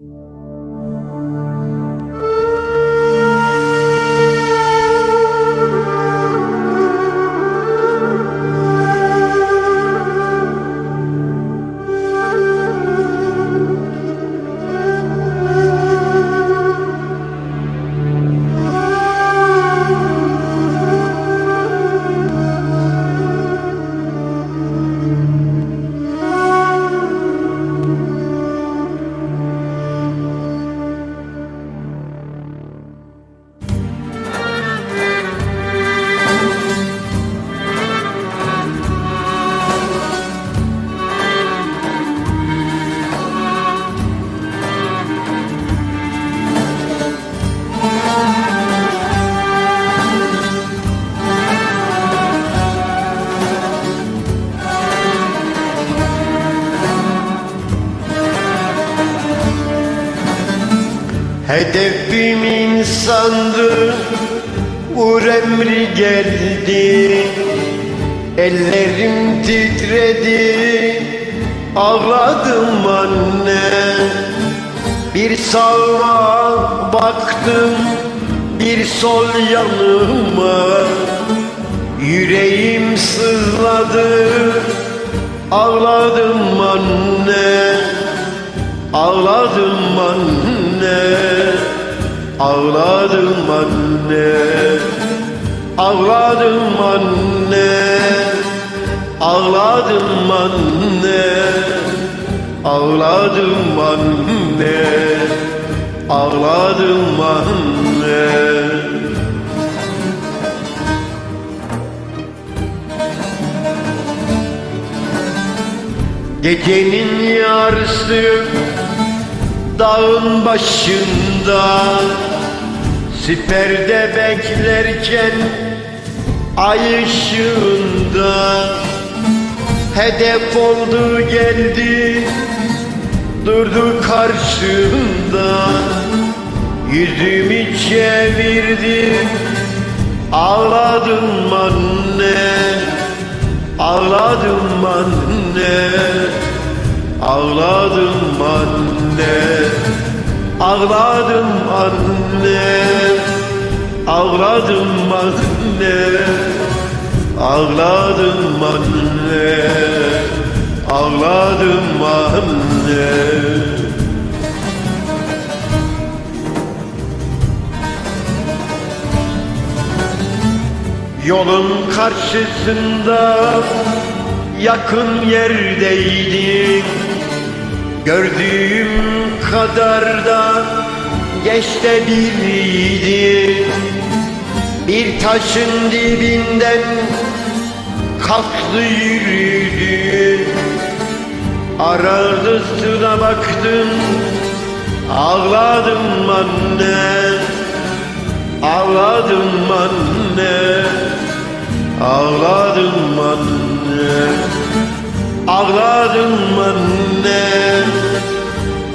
Música Hedefim insandı Vur emri geldi. Ellerim titredi Ağladım anne. Bir sağa baktım Bir sol yanıma. Yüreğim sızladı Ağladım anne. Ağladım anne Ağladım anne Ağladım anne Ağladım anne Ağladım anne Ağladım anne. Gecenin yarısı dağın başında Siperde beklerken ay ışığında. Hedef oldu geldi durdu karşımda. Yüzümü çevirdim ağladım anne Ağladım anne Ağladım anne Ağladım anne Ağladım anne Ağladım anne Ağladım anne Yolun karşısında yakın yerdeydim. Gördüğüm kadar da geçte biriydi. Bir taşın dibinden kalktı yürüdü. Arasına baktım ağladım anne Ağladım anne Ağladım anne Ağladım anne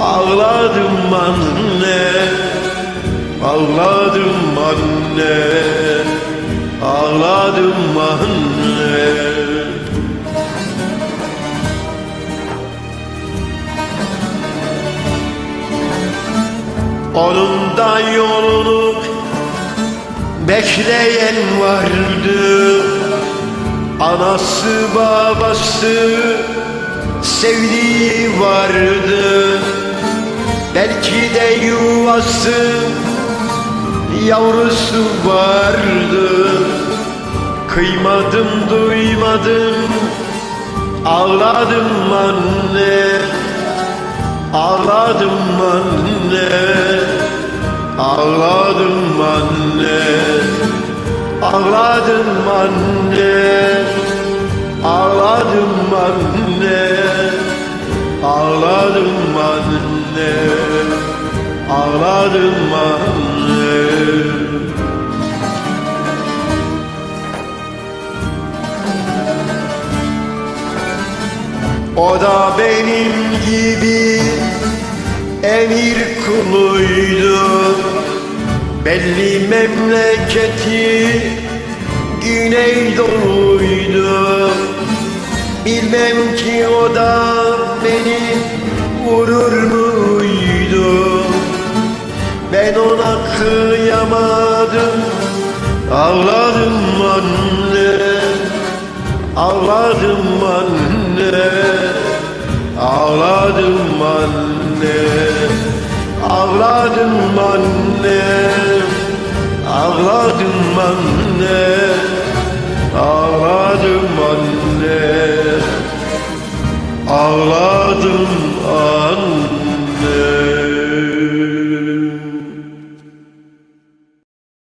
Ağladım anne Ağladım anne Ağladım anne. Onun da yolunu bekleyen vardı. Anası babası sevdiği vardı Belki de yuvası yavrusu vardı. Kıymadım duymadım ağladım anne Ağladım anne Ağladım anne Ağladım anne Ağladım anne Ağladım anne Ağladım anne O da benim gibi emir kuluydu. Belli memleketi Güneydoğuydu. Bilmem ki o da Ben ona kıyamadım. Ağladım anne. Ağladım anne. Ağladım anne. Ağladım anne. Ağladım anne. Ağladım anne